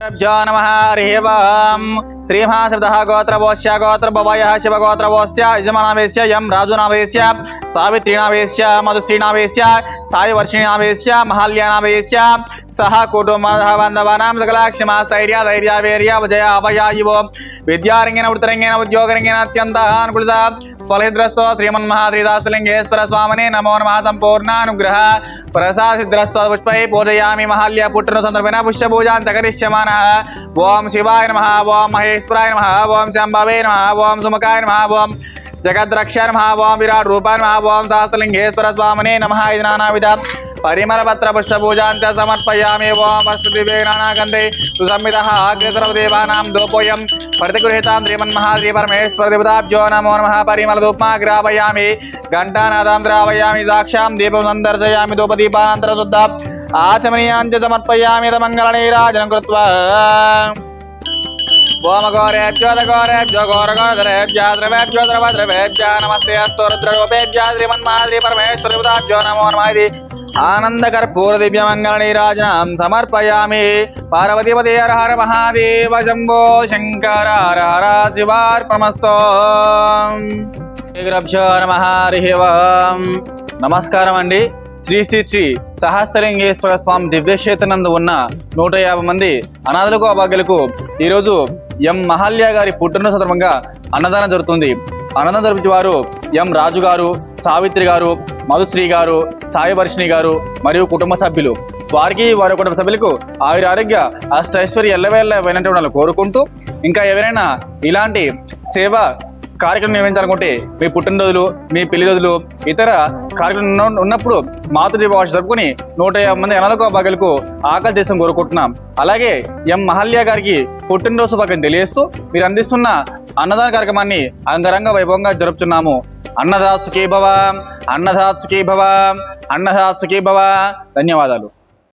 जो नम हरे वम श्रीमहाशिवतः गोत्रवोश्य गोत्रभवयः शिवगोत्रवोस्य यजमनावेश्य यं राजुनावेश्य सावित्रीणावेश्य मधुश्रीणावेश्य सायवर्षिणावेश्य महाल्यानावेश्य सह कुटुम्बः बान्धवानां सकलाक्षमास्थैर्य धैर्यावेर्य विजय अवयायुवो विद्यारङ्गेन वृत्तरङ्गेन उद्योगरङ्गेन अत्यन्तः अनुकूलिता फलहिद्रस्तो श्रीमन्महाद्रीदासलिङ्गेश्वर स्वामिने नमो नमः सम्पूर्णानुग्रह प्रसादिद्रस्तो पुष्पैः पूजयामि ओं शिवाय नमः ओं महे महेश्वराय नमः ओम शंभवे नमः ओम सुमकाय नमः ओम जगद्रक्षाय नमः ओम विराट रूपाय नमः ओम सहस्त्रलिंगेश्वर स्वामिने नमः इति नाना विधा परिमल पत्र पुष्प पूजा च समर्पयामि ओम वस्तुदिवे नानागन्धे सुसंवितः आग्रे सर्वदेवानां दोपोऽयं प्रतिगृहीतां देवताभ्यो नमो नमः परिमल धूपमा ग्रावयामि घण्टानादां द्रावयामि साक्षां दीपं सन्दर्शयामि धूपदीपानन्तरशुद्धाम् आचमनीयाञ्च समर्पयामि तमङ्गलनीराजनं कृत्वा సందర్శయామి ధూపదీపానంతర శుద్ధ ఆచమనీయాంచ సమర్పయామి మంగళ నీరాజనం కృత్వా ఓమ ఘోరేభ్యోద ఘోరేభ్యో ఘోర ఘోరేభ్య ద్రవేభ్యో ద్రవ ద్రవేభ్య నమస్తే అస్తు రుద్రరూపేభ్య శ్రీమన్మహాద్రి పరమేశ్వర నమో నమ ఇది. సమర్పయామి. పార్వతీపతి హర మహాదేవ శంభో శంకర హర హర శివార్పణమస్తో శ్రీగురభ్యో నమ హరి ఓం. నమస్కారం అండి. శ్రీ శ్రీ శ్రీ సహస్రలింగేశ్వర స్వామి దివ్యక్షేత్రనందు ఉన్న నూట యాభై మంది అనాథలకు అభాగ్యులకు ఈరోజు ఎం మహాల్య గారి పుట్టినరోజు సందర్భంగా అన్నదానం జరుగుతుంది. అన్నదానం జరిపించే వారు ఎం రాజు గారు సావిత్రి గారు మధుశ్రీ గారు సాయివర్షిణి గారు మరియు కుటుంబ సభ్యులు. వారికి వారి కుటుంబ సభ్యులకు ఆయుర ఆరోగ్య అష్టైశ్వర్య ఎల్లవేళ్ళ వినటువంటి ఉండాలని కోరుకుంటూ ఇంకా ఎవరైనా ఇలాంటి సేవ కార్యక్రమం నిర్వహించాలనుకుంటే మీ పుట్టినరోజులు మీ పెళ్ళి రోజులు ఇతర కార్యక్రమం ఉన్నప్పుడు మాతృభాష జరుపుకుని నూట యాభై మంది అనాథక భాగ్యులకు ఆకలి దేశం కోరుకుంటున్నాం. అలాగే ఎం మహల్యా గారికి పుట్టినరోజు శుభాకాంక్షలు తెలియజేస్తూ మీరు అందిస్తున్న అన్నదాన కార్యక్రమాన్ని అంగరంగ వైభవంగా జరుపుతున్నాము అన్నదాత్సుకీ భవ అన్నదాత్సుకీ భవ అన్నదాత్సుకీ భవ. ధన్యవాదాలు.